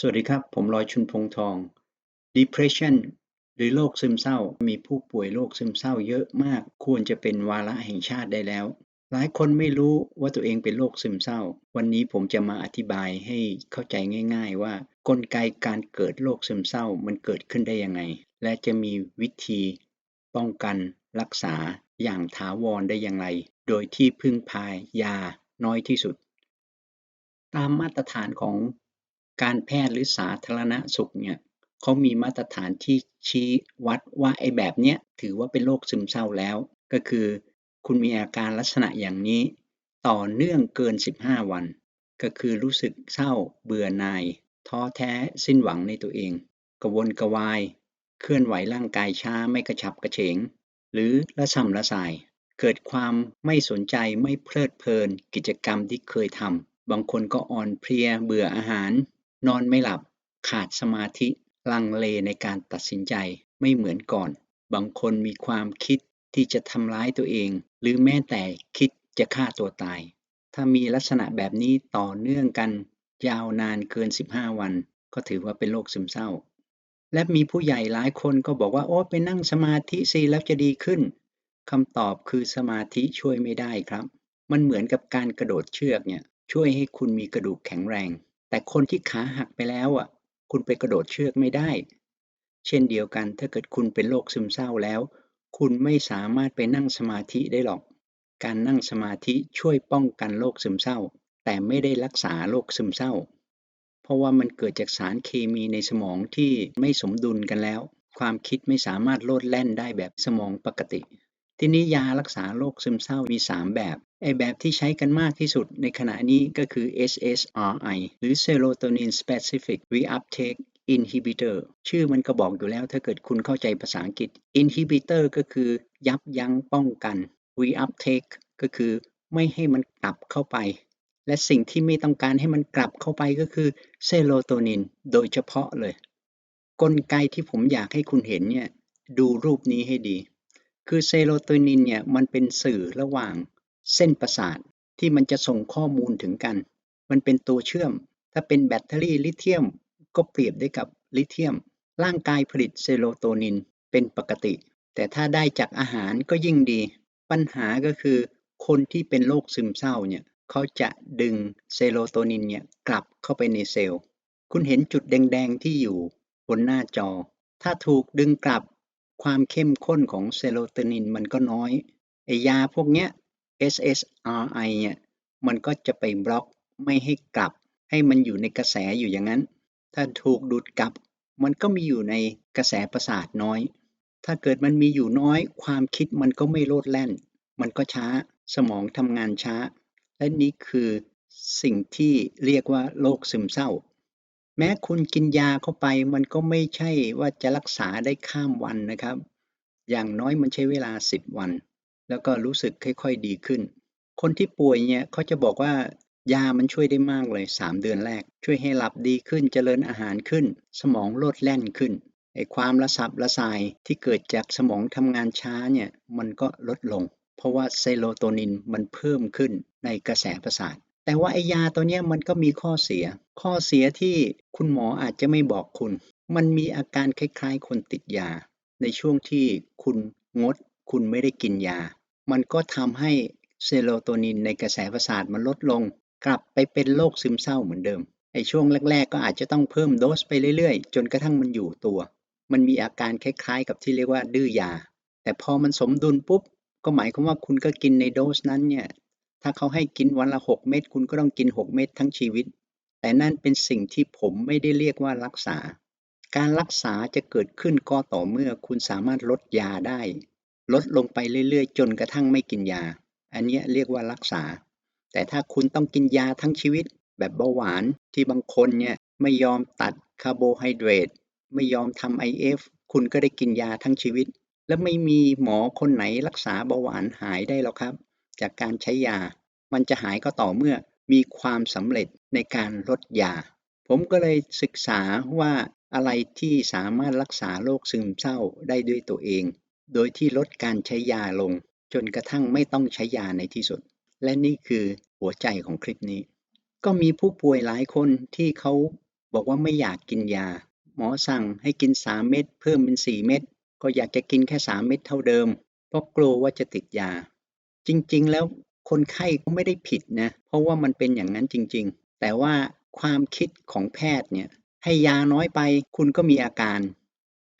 สวัสดีครับ ผมลอยชุนพงทอง Depression หรือโรคซึมเศร้า มีผู้ป่วยโรคซึมเศร้าเยอะมาก ควรจะเป็นวาระแห่งชาติได้แล้ว หลายคนไม่รู้ว่าตัวเองเป็นโรคซึมเศร้า วันนี้ผมจะมาอธิบายให้เข้าใจง่าย ๆ ว่ากลไกการเกิดโรคซึมเศร้ามันเกิดขึ้นได้ยังไง และจะมีวิธีป้องกันรักษาอย่างถาวรได้อย่างไร โดยที่พึ่งพายาน้อยที่สุด ตามมาตรฐานของ การแพทย์หรือสาธารณสุขเนี่ยเขามีมาตรฐานที่ชี้วัดว่าไอ้แบบเนี้ยถือว่าเป็นโรคซึมเศร้าแล้ว ก็คือคุณมีอาการลักษณะอย่างนี้ ต่อเนื่องเกิน 15 วัน ก็คือรู้สึกเศร้า เบื่อหน่ายท้อแท้สิ้นหวังในตัวเอง กระวนกระวาย เคลื่อนไหวร่างกายช้าไม่กระฉับกระเฉง หรือละส่ำละสาย เกิดความไม่สนใจไม่เพลิดเพลิน กิจกรรมที่เคยทำบางคนก็อ่อนเพลียเบื่ออาหาร นอนไม่หลับ ขาดสมาธิลังเลในการตัดสินใจไม่เหมือนก่อน บางคนมีความคิดที่จะทำร้ายตัวเอง หรือแม้แต่คิดจะฆ่าตัวตาย ถ้ามีลักษณะแบบนี้ต่อเนื่องกัน ยาวนานเกิน 15 วัน ก็ถือว่าเป็นโรคซึมเศร้า และมีผู้ใหญ่หลายคนก็บอกว่าโอ้ไปนั่งสมาธิสิแล้วจะดีขึ้นคำตอบคือสมาธิช่วยไม่ได้ครับ มันเหมือนกับการกระโดดเชือกเนี่ยช่วยให้คุณมีกระดูกแข็งแรง แต่คนที่ขาหักไปแล้วอะ คุณไปกระโดดเชือกไม่ได้ เช่นเดียวกันถ้าเกิดคุณเป็นโรคซึมเศร้าแล้ว คุณไม่สามารถไปนั่งสมาธิได้หรอก การนั่งสมาธิช่วยป้องกันโรคซึมเศร้า แต่ไม่ได้รักษาโรคซึมเศร้า เพราะว่ามันเกิดจากสารเคมีในสมองที่ไม่สมดุลกันแล้ว ความคิดไม่สามารถโลดแล่นได้แบบสมองปกติ ทีนี้ยารักษาโรคซึมเศร้ามี 3 แบบ ไอแบบที่ใช้กันมากที่สุดในขณะนี้ก็คือ SSRI หรือ Serotonin Specific Reuptake Inhibitor ชื่อมันก็บอกอยู่แล้วถ้าเกิดคุณเข้าใจภาษาอังกฤษ Inhibitor ก็คือยับยั้งป้องกัน Reuptake ก็คือไม่ให้มันกลับเข้าไป และสิ่งที่ไม่ต้องการให้มันกลับเข้าไปก็คือเซโรโทนินโดยเฉพาะเลย กลไกที่ผมอยากให้คุณเห็นเนี่ย ดูรูปนี้ให้ดี คือเซโรโทนินเนี่ยมันเป็นสื่อระหว่างเส้นประสาทที่มันจะส่งข้อมูลถึงกัน มันเป็นตัวเชื่อม ถ้าเป็นแบตเตอรี่ลิเธียมก็เปรียบได้กับลิเธียม ร่างกายผลิตเซโรโทนินเป็นปกติ แต่ถ้าได้จากอาหารก็ยิ่งดี ปัญหาก็คือ คนที่เป็นโรคซึมเศร้าเนี่ยเขาจะดึงเซโรโทนินเนี่ยกลับเข้าไปในเซลล์ คุณเห็นจุดแดงๆที่อยู่บนหน้าจอ ถ้าถูกดึงกลับ ความเข้มข้นของเซโรโทนินมันก็น้อยไอยาพวกเนี้ย SSRI เนี่ยมันก็จะไปบล็อกไม่ให้กลับ ให้มันอยู่ในกระแสอยู่อย่างนั้น ถ้าถูกดูดกลับ มันก็มีอยู่ในกระแสประสาทน้อย ถ้าเกิดมันมีอยู่น้อย ความคิดมันก็ไม่โลดแล่น มันก็ช้าสมองทำงานช้า และนี่คือสิ่งที่เรียกว่าโรคซึมเศร้า แม้คุณกินยาเข้าไปมันก็ไม่ใช่ว่าจะรักษาได้ข้ามวันนะครับ อย่างน้อยมันใช้เวลา 10 วัน แล้วก็รู้สึกค่อยๆดีขึ้น คนที่ป่วยเนี่ยเขาจะบอกว่ายามันช่วยได้มากเลย 3 เดือนแรก ช่วยให้หลับดีขึ้นเจริญอาหารขึ้น สมองโลดแล่นขึ้นไอ้ความระสับระสายที่เกิดจากสมองทำงานช้าเนี่ยมันก็ลดลง เพราะว่าเซโรโทนินมันเพิ่มขึ้นในกระแสประสาท แต่ว่าไอ้ยาตัวนี้มันก็มีข้อเสีย ข้อเสียที่คุณหมออาจจะไม่บอกคุณ มันมีอาการคล้าย ๆ คนติดยา ในช่วงที่คุณงด คุณไม่ได้กินยา มันก็ทำให้เซโรโทนินในกระแสประสาทมันลดลง กลับไปเป็นโรคซึมเศร้าเหมือนเดิมไอ้ช่วงแรก ๆ ก็อาจจะต้องเพิ่มโดสไปเรื่อยๆ จนกระทั่งมันอยู่ตัว มันมีอาการคล้ายๆ กับที่เรียกว่าดื้อยา แต่พอมันสมดุลปุ๊บ ก็หมายความว่าคุณก็กินในโดสนั้นเนี่ย ถ้าเขาให้กินวันละ 6 เม็ด คุณก็ต้องกิน 6 เม็ดทั้งชีวิต แต่นั่นเป็นสิ่งที่ผมไม่ได้เรียกว่ารักษา การรักษาจะเกิดขึ้นก็ต่อเมื่อคุณสามารถลดยาได้ ลดลงไปเรื่อยๆ จนกระทั่งไม่กินยา อันนี้เรียกว่ารักษา แต่ถ้าคุณต้องกินยาทั้งชีวิต แบบเบาหวานที่บางคนเนี่ยไม่ยอมตัดคาร์โบไฮเดรตไม่ยอมทำ IF คุณก็ได้กินยาทั้งชีวิต และไม่มีหมอคนไหนรักษาเบาหวานหายได้หรอกครับ จากการใช้ยา มันจะหายก็ต่อเมื่อมีความสำเร็จในการลดยา ผมก็เลยศึกษาว่าอะไรที่สามารถรักษาโรคซึมเศร้าได้ด้วยตัวเอง โดยที่ลดการใช้ยาลง จนกระทั่งไม่ต้องใช้ยาในที่สุด และนี่คือหัวใจของคลิปนี้ ก็มีผู้ป่วยหลายคนที่เขาบอกว่าไม่อยากกินยา หมอสั่งให้กิน 3 เม็ดเพิ่มเป็น 4 เม็ดก็อยากจะกินแค่ 3 เม็ดเท่าเดิม เพราะกลัวว่าจะติดยา จริง ๆ แล้วคนไข้ก็ไม่ได้ผิดนะ เพราะว่ามันเป็นอย่างนั้นจริง ๆ แต่ว่าความคิดของแพทย์เนี่ยให้ยาน้อยไปคุณก็มีอาการ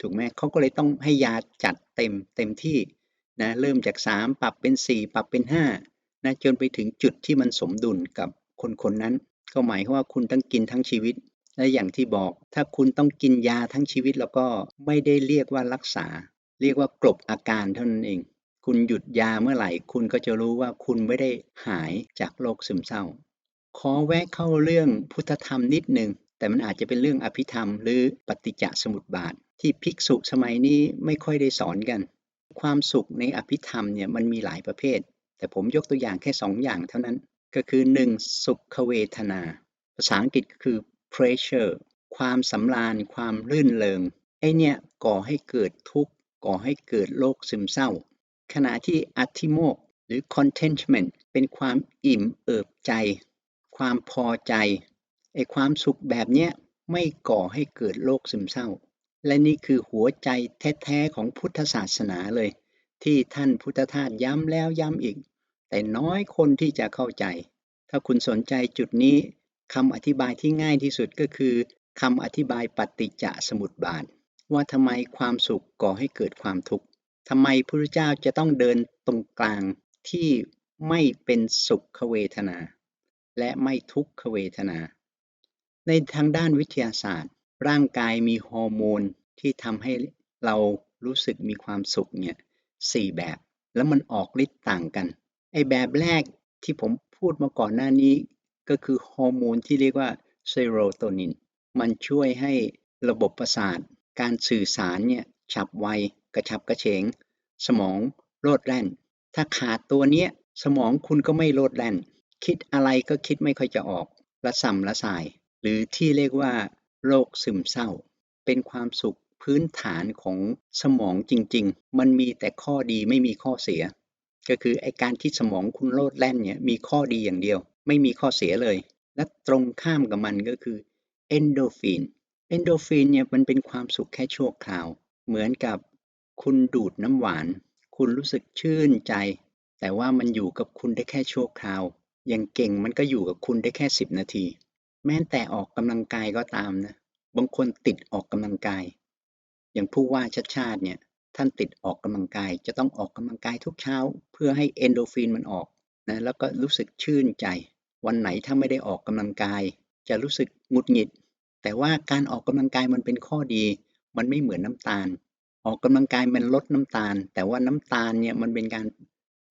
ถูกไหมเขาก็เลยต้องให้ยาจัดเต็มเต็มที่นะเริ่มจาก 3 ปรับเป็น 4 ปรับเป็น5นะจนไปถึงจุดที่มันสมดุลกับคนคนนั้น ก็หมายความว่าคุณต้องกินทั้งชีวิต และอย่างที่บอก ถ้าคุณต้องกินยาทั้งชีวิตแล้วก็ไม่ได้เรียกว่ารักษา เรียกว่ากลบอาการเท่านั้นเอง คุณหยุดยาเมื่อไหร่ คุณก็จะรู้ว่าคุณไม่ได้หายจากโรคซึมเศร้า ขอแวะเข้าเรื่องพุทธธรรมนิดหนึ่งแต่มันอาจจะเป็นเรื่องอภิธรรม หรือปฏิจจสมุปบาท ที่ภิกษุสมัยนี้ไม่ค่อยได้สอนกัน ความสุขในอภิธรรมเนี่ยมันมีหลายประเภท แต่ผมยกตัวอย่างแค่2ออย่างเท่านั้น ก็คือ 1. สุขเวทนา ภาษาอังกฤษก็คือ pleasure ความสำราญความรื่นเริงไอเนี่ยก่อให้เกิดทุกข์ก่อให้เกิดโรคซึมเศร้า ขณะที่อธิโมกหรือ contentment เป็นความอิ่มเอิบใจ ความพอใจไอ้ความสุขแบบเนี้ยไม่ก่อให้เกิดโรคซึมเศร้า และนี่คือหัวใจแท้ๆของพุทธศาสนาเลย ที่ท่านพุทธทาสย้ำแล้วย้ำอีก แต่น้อยคนที่จะเข้าใจ ถ้าคุณสนใจจุดนี้คำอธิบายที่ง่ายที่สุดก็คือคำอธิบายปฏิจจสมุปบาท ว่าทำไมความสุขก่อให้เกิดความทุกข์ ทำไมพระพุทธเจ้าจะต้องเดินตรงกลางที่ไม่เป็นสุขเวทนา และไม่ทุกขเวทนา ในทางด้านวิทยาศาสตร์ ร่างกายมีฮอร์โมนที่ทำให้เรารู้สึกมีความสุขเนี่ยสี่แบบ แล้วมันออกฤทธิ์ต่างกัน ไอแบบแรกที่ผมพูดมาก่อนหน้านี้ ก็คือฮอร์โมนที่เรียกว่าเซโรโทนิน มันช่วยให้ระบบประสาท การสื่อสารเนี่ยฉับไว กระฉับกระเฉง สมองโลดแล่น ถ้าขาดตัวเนี้ยสมองคุณก็ไม่โลดแล่น คิดอะไรก็คิดไม่ค่อยจะออกละสัมละสาย หรือที่เรียกว่าโรคซึมเศร้า เป็นความสุขพื้นฐานของสมองจริง ๆ มันมีแต่ข้อดีไม่มีข้อเสีย ก็คือไอการที่สมองคุณโลดแล่นเนี่ยมีข้อดีอย่างเดียว ไม่มีข้อเสียเลย และตรงข้ามกับมันก็คือเอนโดฟินเอนโดฟินเนี่ยมันเป็นความสุขแค่ชั่วคราว เหมือนกับ คุณดูดน้ำหวาน คุณรู้สึกชื่นใจ แต่ว่ามันอยู่กับคุณได้แค่ชั่วคราว อย่างเก่งมันก็อยู่กับคุณได้แค่10นาที แม้แต่ออกกำลังกายก็ตามนะ บางคนติดออกกำลังกาย อย่างผู้ว่าชัดชาติเนี่ยท่านติดออกกำลังกาย จะต้องออกกำลังกายทุกเช้า เพื่อให้เอนโดฟินมันออกนะแล้วก็รู้สึกชื่นใจ วันไหนถ้าไม่ได้ออกกำลังกาย จะรู้สึกหงุดหงิด แต่ว่าการออกกำลังกายมันเป็นข้อดี มันไม่เหมือนน้ำตาล ออกกำลังกายมันลดน้ำตาล แต่ว่าน้ำตาลเนี่ยมันเป็นการ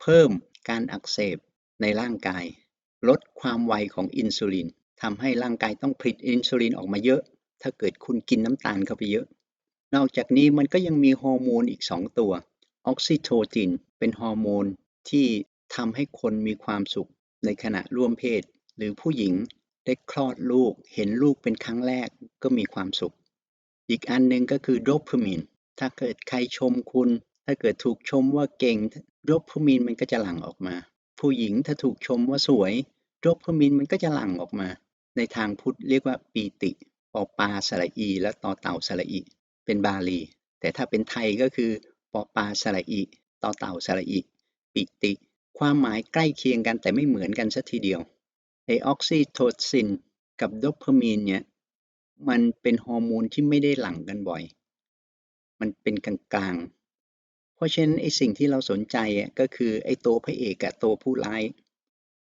เพิ่มการอักเสบในร่างกาย ลดความไวของอินซูลินทำให้ร่างกายต้องผลิตอินซูลินออกมาเยอะ ถ้าเกิดคุณกินน้ำตาลเข้าไปเยอะ นอกจากนี้มันก็ยังมีฮอร์โมนอีก 2 ตัว ออกซิโทซิน เป็นฮอร์โมนที่ทำให้คนมีความสุขในขณะร่วมเพศ หรือผู้หญิงได้คลอดลูก เห็นลูกเป็นครั้งแรกก็มีความสุข อีกอันหนึ่งก็คือโดพามีน ถ้าเกิดใครชมคุณ ถ้าเกิดถูกชมว่าเก่งโดพามีนมันก็จะหลั่งออกมา ผู้หญิงถ้าถูกชมว่าสวยโดพามีนมันก็จะหลั่งออกมา ในทางพุทธเรียกว่าปีติปอปาสระอี และต่อเต่าสระอี เป็นบาลี แต่ถ้าเป็นไทยก็คือปอปาสระอีต่อเต่าสระอีปิติ ความหมายใกล้เคียงกันแต่ไม่เหมือนกันสัทีเดียวไอออกซิโทซินกับโดพามีนเนี่ยมันเป็นฮอร์โมนที่ไม่ได้หลั่งกันบ่อย มันเป็นกลาง ๆ เพราะฉะนั้นไอสิ่งที่เราสนใจก็คือไอตัวพระเอกกับตัวผู้ร้าย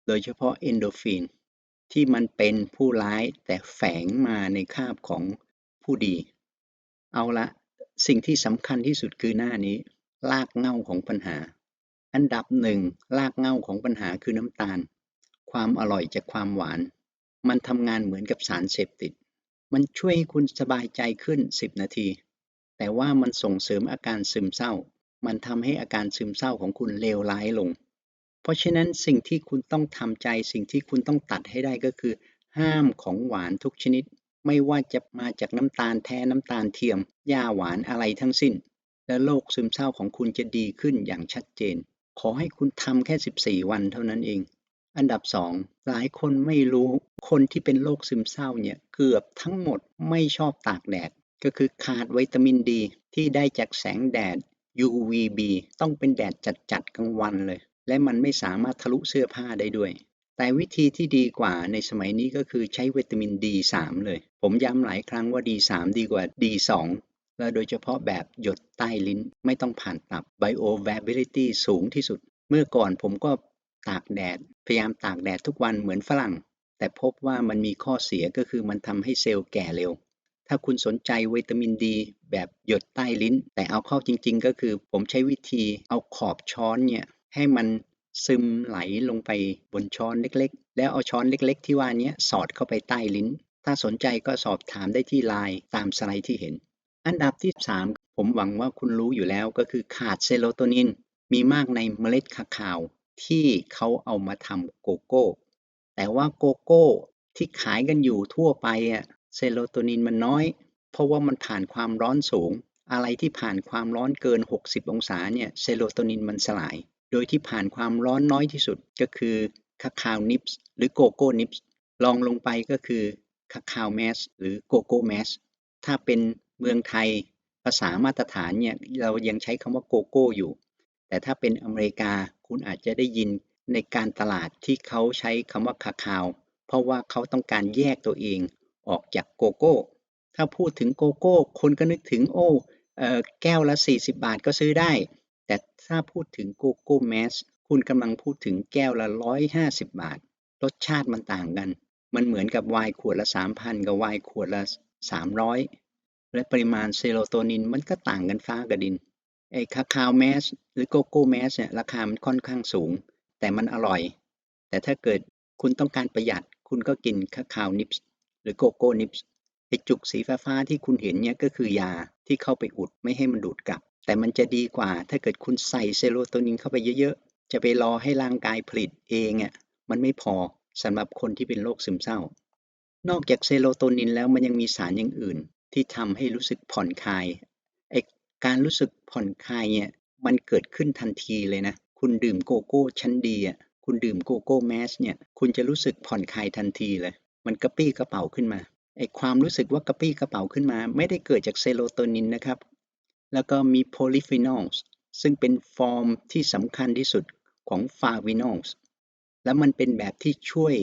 โดยเฉพาะเอนโดฟินที่มันเป็นผู้ร้ายแต่แฝงมาในคาบของผู้ดี เอาละสิ่งที่สำคัญที่สุดคือหน้านี้ ลากเง่าของปัญหา อันดับหนึ่งลากเง่าของปัญหาคือน้ำตาล ความอร่อยจากความหวาน มันทำงานเหมือนกับสารเสพติด มันช่วยให้คุณสบายใจขึ้น 10 นาที แต่ว่ามันส่งเสริมอาการซึมเศร้า มันทำให้อาการซึมเศร้าของคุณเลวร้ายลง เพราะฉะนั้นสิ่งที่คุณต้องทำใจ สิ่งที่คุณต้องตัดให้ได้ก็คือ ห้ามของหวานทุกชนิด ไม่ว่าจะมาจากน้ำตาลแท้น้ำตาลเทียมยาหวานอะไรทั้งสิ้น และโรคซึมเศร้าของคุณจะดีขึ้นอย่างชัดเจน ขอให้คุณทำแค่ 14 วันเท่านั้นเองอันดับ2หลายคนไม่รู้คนที่เป็นโรคซึมเศร้าเนี่ยเกือบทั้งหมดไม่ชอบตากแดด ก็คือขาดวิตามินดี ที่ได้จากแสงแดด UVB ต้องเป็นแดดจัดๆกลางวันเลย และมันไม่สามารถทะลุเสื้อผ้าได้ด้วย แต่วิธีที่ดีกว่าในสมัยนี้ก็คือใช้วิตามิน D3 เลย ผมย้ำหลายครั้งว่า D3 ดีกว่า D2 และโดยเฉพาะแบบหยดใต้ลิ้นไม่ต้องผ่านตับ bioavailability สูงที่สุด เมื่อก่อนผมก็ตากแดด พยายามตากแดดทุกวันเหมือนฝรั่ง แต่พบว่ามันมีข้อเสียก็คือมันทำให้เซลล์แก่เร็ว ถ้าคุณสนใจวิตามินดี แบบหยดใต้ลิ้น แต่เอาเข้าจริง ๆ ก็คือผมใช้วิธีเอาขอบช้อนเนี่ยให้มันซึมไหลลงไปบนช้อนเล็กๆ แล้วเอาช้อนเล็ก ๆ ที่ว่านี้สอดเข้าไปใต้ลิ้น ถ้าสนใจก็สอบถามได้ที่ไลน์ตามสไลด์ที่เห็น อันดับที่ 3 ผมหวังว่าคุณรู้อยู่แล้วก็คือขาดเซโรโทนิน มีมากในเมล็ดคาคาวที่เขาเอามาทำโกโก้ แต่ว่าโกโก้ที่ขายกันอยู่ทั่วไปอะ เซโรโทนินมันน้อย เพราะว่ามันผ่านความร้อนสูง อะไรที่ผ่านความร้อนเกิน 60 องศาเนี่ยเซโรโทนินมันสลาย โดยที่ผ่านความร้อนน้อยที่สุดก็คือคาคาวนิปส์หรือโกโก้นิปส์ลองลงไปก็คือคาคาวแมสหรือโกโก้แมสถ้าเป็นเมืองไทยภาษามาตรฐานเนี่ยเรายังใช้คำว่าโกโก้อยู่ แต่ถ้าเป็นอเมริกาคุณอาจจะได้ยินในการตลาดที่เขาใช้คำว่าคาคาว เพราะว่าเขาต้องการแยกตัวเอง ออกจากโกโก้ ถ้าพูดถึงโกโก้ คนก็นึกถึงโอ้อแก้วละ 40 บาทก็ซื้อได้ แต่ถ้าพูดถึงโกโก้แมสคุณกำลังพูดถึงแก้วละ 150 บาท รสชาติมันต่างกัน มันเหมือนกับไวน์ขวดละ 3,000 กับไวน์ขวดละ 300 และปริมาณเซโรโทนินมันก็ต่างกันฟ้ากับดินไอ้คาคาวแมสหรือโกโก้แมสเนี่ยราคามันค่อนข้างสูง แต่มันอร่อย แต่ถ้าเกิดคุณต้องการประหยัดคุณก็กินคาคาวนิปส์ หรือโกโก้นิปส์ไอจุกสีฟ้าๆที่คุณเห็นเนี่ยก็คือยาที่เข้าไปอุดไม่ให้มันดูดกลับ แต่มันจะดีกว่า ถ้าเกิดคุณใส่เซโรโทนินเข้าไปเยอะๆ จะไปรอให้ร่างกายผลิตเองอะมันไม่พอสำหรับคนที่เป็นโรคซึมเศร้า นอกจากเซโรโทนินแล้วมันยังมีสารอย่างอื่น ที่ทำให้รู้สึกผ่อนคลายไอการรู้สึกผ่อนคลายเนี่ยมันเกิดขึ้นทันทีเลยนะ คุณดื่มโกโก้ชั้นดีอะคุณดื่มโกโก้แมสเนี่ย คุณจะรู้สึกผ่อนคลายทันทีเลย มันกระปี้กระเป๋าขึ้นมาไอความรู้สึกว่ากระปี้กระเป๋าขึ้นมา ไม่ได้เกิดจากเซโรโทนินนะครับ แล้วก็มีโพลีฟีนอลซึ่งเป็นฟอร์มที่สำคัญที่สุดของฟาวินอลส์และมันเป็นแบบที่ช่วย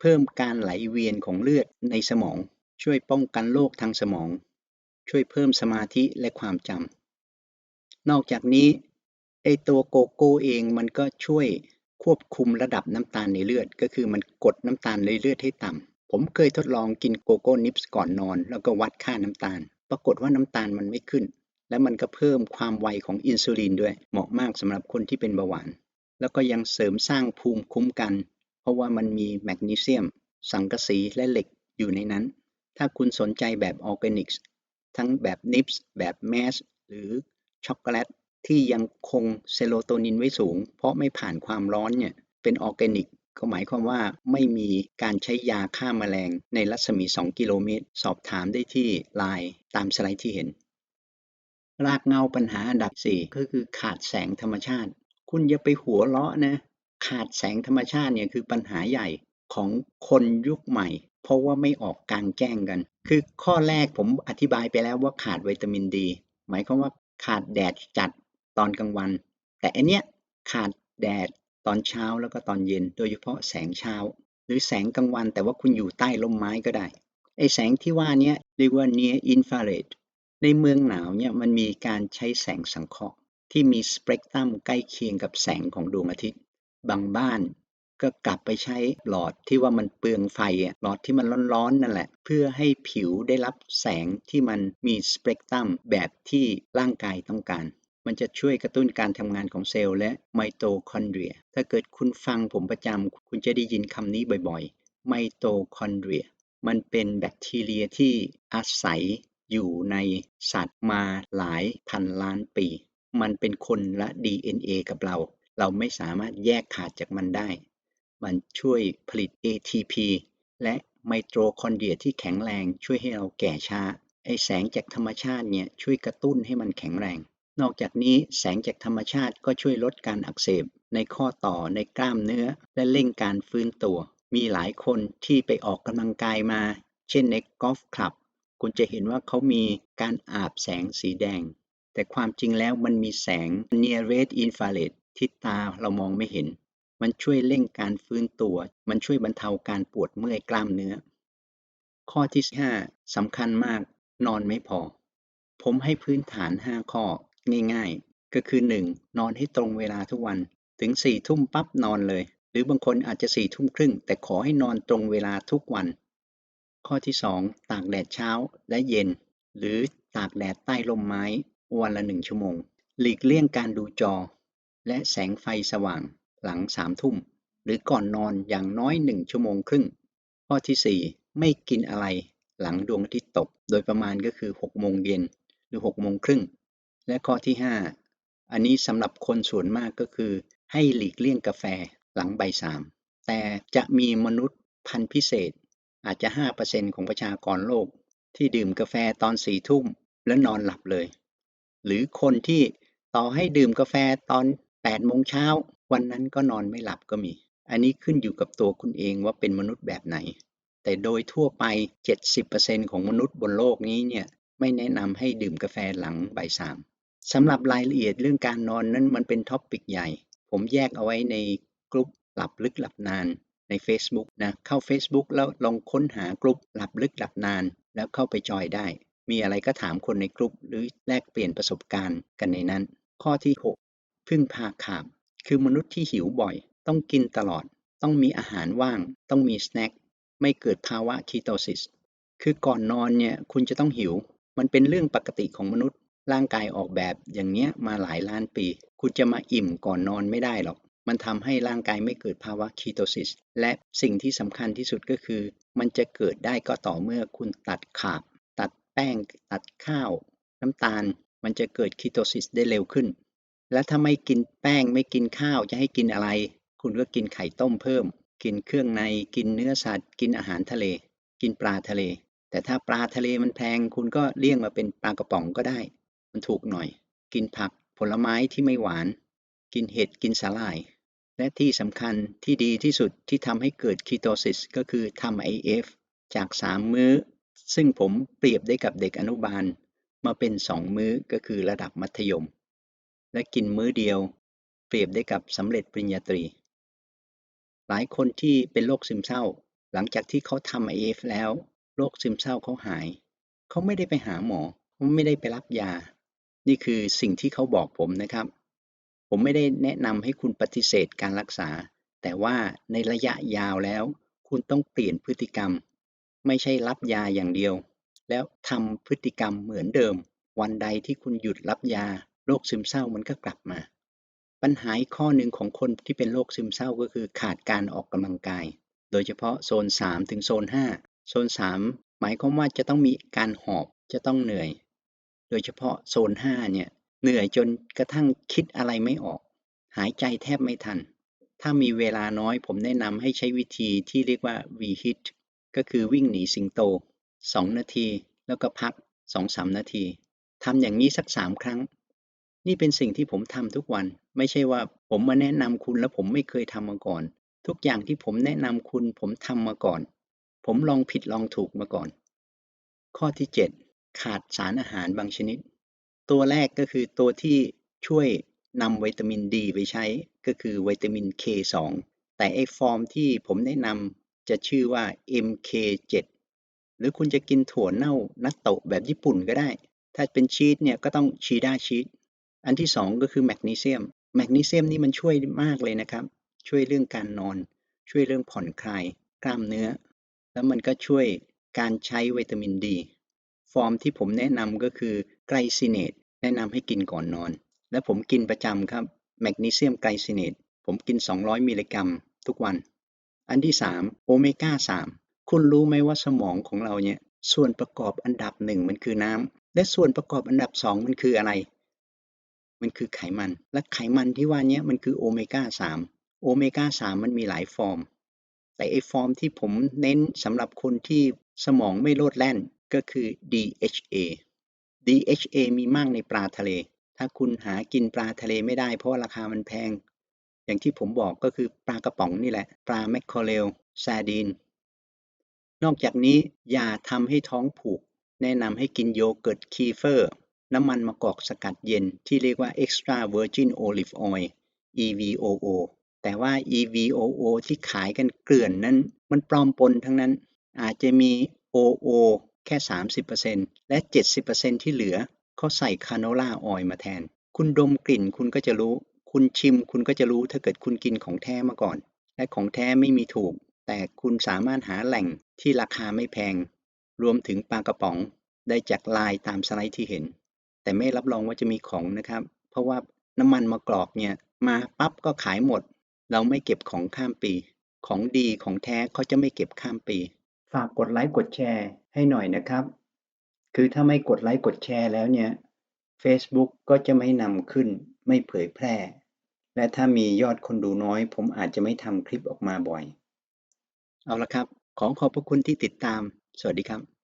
เพิ่มการไหลเวียนของเลือดในสมอง ช่วยป้องกันโรคทางสมอง ช่วยเพิ่มสมาธิและความจำนอกจากนี้ไอตัวโกโก้เองมันก็ช่วยควบคุมระดับน้ำตาลในเลือด ก็คือมันกดน้ำตาลในเลือดให้ต่ำ ผมเคยทดลองกินโกโก้นิปส์ก่อนนอน แล้วก็วัดค่าน้ำตาล ปรากฏว่าน้ำตาลมันไม่ขึ้น และมันก็เพิ่มความไวของอินซูลินด้วย เหมาะมากสำหรับคนที่เป็นเบาหวาน แล้วก็ยังเสริมสร้างภูมิคุ้มกัน เพราะว่ามันมีแมกนีเซียม สังกะสีและเหล็กอยู่ในนั้น ถ้าคุณสนใจแบบออร์แกนิกทั้งแบบนิปส์แบบแมสหรือช็อกโกแลตที่ยังคงเซโรโทนินไว้สูง เพราะไม่ผ่านความร้อนเนี่ยเป็นออร์แกนิก ก็หมายความว่าไม่มีการใช้ยาฆ่ามาแมลงในรัศมี 2 กิโลเมตร สอบถามได้ที่ไลน์ตามสไลด์ที่เห็น รากเงาปัญหาอันดับ 4 ก็คือขาดแสงธรรมชาติ คุณอย่าไปหัวเราะนะ ขาดแสงธรรมชาติเนี่ยคือปัญหาใหญ่ของคนยุคใหม่ เพราะว่าไม่ออกกลางแจ้งกัน คือข้อแรกผมอธิบายไปแล้วว่าขาดวิตามินดี หมายความว่าขาดแดดจัดตอนกลางวัน แต่อันเนี้ยขาดแดด ตอนเช้าแล้วก็ตอนเย็น โดยเฉพาะแสงเช้า หรือแสงกลางวันแต่ว่าคุณอยู่ใต้ร่มไม้ก็ได้ไอแสงที่ว่านี้เรียกว่า near infrared ในเมืองหนาวเนี่ยมันมีการใช้แสงสังเคราะห์ที่มีสเปกตรัมใกล้เคียงกับแสงของดวงอาทิตย์ บางบ้านก็กลับไปใช้หลอดที่ว่ามันเปลืองไฟอะหลอดที่มันร้อนๆนั่นแหละ เพื่อให้ผิวได้รับแสงที่มันมีสเปกตรัมแบบที่ร่างกายต้องการ มันจะช่วยกระตุ้นการทำงานของเซลล์และไมโตคอนเดรีย ถ้าเกิดคุณฟังผมประจำคุณจะได้ยินคำนี้บ่อยๆ ไมโตคอนเดรีย มันเป็นแบคทีเรียที่อาศัยอยู่ในสัตว์มาหลายพันล้านปี มันเป็นคนละ DNA กับเรา เราไม่สามารถแยกขาดจากมันได้ มันช่วยผลิต ATP และไมโตคอนเดรียที่แข็งแรงช่วยให้เราแก่ช้า ไอแสงจากธรรมชาติเนี่ยช่วยกระตุ้นให้มันแข็งแรง นอกจากนี้แสงจากธรรมชาติก็ช่วยลดการอักเสบ ในข้อต่อในกล้ามเนื้อ และเร่งการฟื้นตัว มีหลายคนที่ไปออกกำลังกายมา เช่นในกอล์ฟคลับ คุณจะเห็นว่าเขามีการอาบแสงสีแดง แต่ความจริงแล้วมันมีแสง near red infrared ที่ตาเรามองไม่เห็น มันช่วยเร่งการฟื้นตัว มันช่วยบรรเทาการปวดเมื่อยกล้ามเนื้อ ข้อที่ 5สำคัญมาก นอนไม่พอ ผมให้พื้นฐาน 5 ข้อ ง่ายๆ ก็คือ 1. นอนให้ตรงเวลาทุกวัน ถึง4ทุ่มปั๊บนอนเลย หรือบางคนอาจจะ4ทุ่มครึ่ง แต่ขอให้นอนตรงเวลาทุกวัน ข้อที่ 2 ตากแดดเช้าและเย็น หรือตากแดดใต้ร่มไม้ วันละ1ชั่วโมง หลีกเลี่ยงการดูจอ และแสงไฟสว่าง หลัง3ทุ่ม หรือก่อนนอนอย่างน้อย1ชั่วโมงครึ่ง ข้อที่ 4 ไม่กินอะไรหลังดวงอาทิตย์ตก โดยประมาณก็คือ6โมงเย็นหรือ6โมงครึ่ง และข้อที่ 5 อันนี้สำหรับคนส่วนมากก็คือ ให้หลีกเลี่ยงกาแฟหลังใบสามแต่จะมีมนุษย์พันธุ์พิเศษ อาจจะ 5%ของประชากรโลก ที่ดื่มกาแฟตอนสี่ทุ่มแล้วนอนหลับเลย หรือคนที่ต่อให้ดื่มกาแฟตอน8โมงเช้าวันนั้นก็นอนไม่หลับก็มี อันนี้ขึ้นอยู่กับตัวคุณเองว่าเป็นมนุษย์แบบไหน แต่โดยทั่วไป 70%ของมนุษย์บนโลกนี้เนี่ยไม่แนะนำให้ดื่มกาแฟหลังบ่ายสาม สำหรับรายละเอียดเรื่องการนอนนั้นมันเป็นท็อปปิกใหญ่ ผมแยกเอาไว้ในกลุ่มหลับลึกหลับนานใน Facebook นะ เข้า Facebook แล้วลองค้นหากลุ่มหลับลึกหลับนาน แล้วเข้าไปจอยได้ มีอะไรก็ถามคนในกลุ่มหรือแลกเปลี่ยนประสบการณ์กันในนั้น ข้อที่ 6 พึ่งพาขาบ คือมนุษย์ที่หิวบ่อย ต้องกินตลอด ต้องมีอาหารว่าง ต้องมีสแน็คไม่เกิดภาวะคีโตซิส คือก่อนนอนเนี่ยคุณจะต้องหิว มันเป็นเรื่องปกติของมนุษย์ ร่างกายออกแบบอย่างเนี้ยมาหลายล้านปี คุณจะมาอิ่มก่อนนอนไม่ได้หรอก มันทำให้ร่างกายไม่เกิดภาวะคีโตซิส และสิ่งที่สำคัญที่สุดก็คือ มันจะเกิดได้ก็ต่อเมื่อคุณตัดขาบ ตัดแป้ง ตัดข้าว น้ำตาล มันจะเกิดคีโตซิสได้เร็วขึ้น และถ้าไม่กินแป้งไม่กินข้าวจะให้กินอะไร คุณก็กินไข่ต้มเพิ่ม กินเครื่องใน กินเนื้อสัตว์ กินอาหารทะเล กินปลาทะเล แต่ถ้าปลาทะเลมันแพง คุณก็เลี่ยงมาเป็นปลากระป๋องก็ได้ มันถูกหน่อย กินผักผลไม้ที่ไม่หวาน กินเห็ดกินสาหร่าย และที่สำคัญที่ดีที่สุดที่ทำให้เกิดคีโตซิสก็คือทำ IF จาก 3 มื้อ ซึ่งผมเปรียบได้กับเด็กอนุบาล มาเป็น 2 มื้อก็คือระดับมัธยม และกินมื้อเดียว เปรียบได้กับสำเร็จปริญญาตรี หลายคนที่เป็นโรคซึมเศร้า หลังจากที่เขาทำ IF แล้วโรคซึมเศร้าเขาหาย เขาไม่ได้ไปหาหมอเขาไม่ได้ไปรับยา นี่คือสิ่งที่เขาบอกผมนะครับ ผมไม่ได้แนะนำให้คุณปฏิเสธการรักษา แต่ว่าในระยะยาวแล้ว คุณต้องเปลี่ยนพฤติกรรม ไม่ใช่รับยาอย่างเดียว แล้วทำพฤติกรรมเหมือนเดิม วันใดที่คุณหยุดรับยาโรคซึมเศร้ามันก็กลับมา ปัญหาข้อหนึ่งของคนที่เป็นโรคซึมเศร้าก็คือขาดการออกกำลังกาย โดยเฉพาะโซน 3 ถึงโซน 5 โซน 3 หมายความว่าจะต้องมีการหอบจะต้องเหนื่อย โดยเฉพาะโซน5เนี่ยเหนื่อยจนกระทั่งคิดอะไรไม่ออก หายใจแทบไม่ทัน ถ้ามีเวลาน้อยผมแนะนำให้ใช้วิธีที่เรียกว่า V-HIT ก็คือวิ่งหนีสิงโต 2 นาที แล้วก็พัก 2-3 นาทีทำอย่างนี้สัก3ครั้ง นี่เป็นสิ่งที่ผมทำทุกวัน ไม่ใช่ว่าผมมาแนะนำคุณแล้วผมไม่เคยทำมาก่อน ทุกอย่างที่ผมแนะนำคุณผมทำมาก่อน ผมลองผิดลองถูกมาก่อน ข้อที่ 7 ขาดสารอาหารบางชนิด ตัวแรกก็คือตัวที่ช่วยนำวิตามินดีไปใช้ก็คือวิตามิน K2 แต่ไอฟอร์มที่ผมแนะนำจะชื่อว่า MK7 หรือคุณจะกินถั่วเน่านัตโตะแบบญี่ปุ่นก็ได้ ถ้าเป็นชีสเนี่ยก็ต้องชีด้าชีสอันที่ 2 ก็คือแมกนีเซียม แมกนีเซียมนี่มันช่วยมากเลยนะครับ ช่วยเรื่องการนอน ช่วยเรื่องผ่อนคลายกล้ามเนื้อ แล้วมันก็ช่วยการใช้วิตามินดี ฟอร์มที่ผมแนะนำก็คือไกลซิเนตแนะนำให้กินก่อนนอน และผมกินประจำครับแมกนีเซียมไกลซิเนตผมกิน 200 มิลลิกรัมทุกวัน อันที่ 3 โอเมก้า 3 คุณรู้ไหมว่าสมองของเราเนี่ย ส่วนประกอบอันดับหนึ่งมันคือน้ำ และส่วนประกอบอันดับสองมันคืออะไร มันคือไขมัน และไขมันที่ว่านี้มันคือโอเมก้า 3 โอเมก้า 3 มันมีหลายฟอร์ม แต่ไอฟอร์มที่ผมเน้นสำหรับคนที่สมองไม่โลดแล่น ก็คือ DHA DHA มีมากในปลาทะเล ถ้าคุณหากินปลาทะเลไม่ได้ เพราะว่าราคามันแพง อย่างที่ผมบอกก็คือปลากระป๋องนี่แหละ ปลาแมคเคอเรลซาดีน นอกจากนี้อย่าทำให้ท้องผูก แนะนำให้กินโยเกิร์ตคีเฟอร์ น้ำมันมะกอกสกัดเย็นที่เรียกว่า extra virgin olive oil EVOO แต่ว่า EVOO ที่ขายกันเกลื่อนนั้น มันปลอมปนทั้งนั้น อาจจะมี OO แค่ 30%และ 70%ที่เหลือเขาใส่คาโนล่าออยล์มาแทน คุณดมกลิ่นคุณก็จะรู้ คุณชิมคุณก็จะรู้ถ้าเกิดคุณกินของแท้มาก่อน และของแท้ไม่มีถูก แต่คุณสามารถหาแหล่งที่ราคาไม่แพง รวมถึงปลากระป๋องได้จากลายตามสไลด์ที่เห็น แต่ไม่รับรองว่าจะมีของนะครับ เพราะว่าน้ำมันมะกรอกเนี่ยมาปั๊บก็ขายหมด เราไม่เก็บของข้ามปี ของดีของแท้เขาจะไม่เก็บข้ามปี ฝากกดไลค์กดแชร์ให้หน่อยนะครับ คือถ้าไม่กดไลค์กดแชร์แล้วเนี่ย Facebook ก็จะไม่นำขึ้นไม่เผยแพร่ และถ้ามียอดคนดูน้อย ผมอาจจะไม่ทำคลิปออกมาบ่อย เอาละครับ ขอขอบพระคุณที่ติดตาม สวัสดีครับ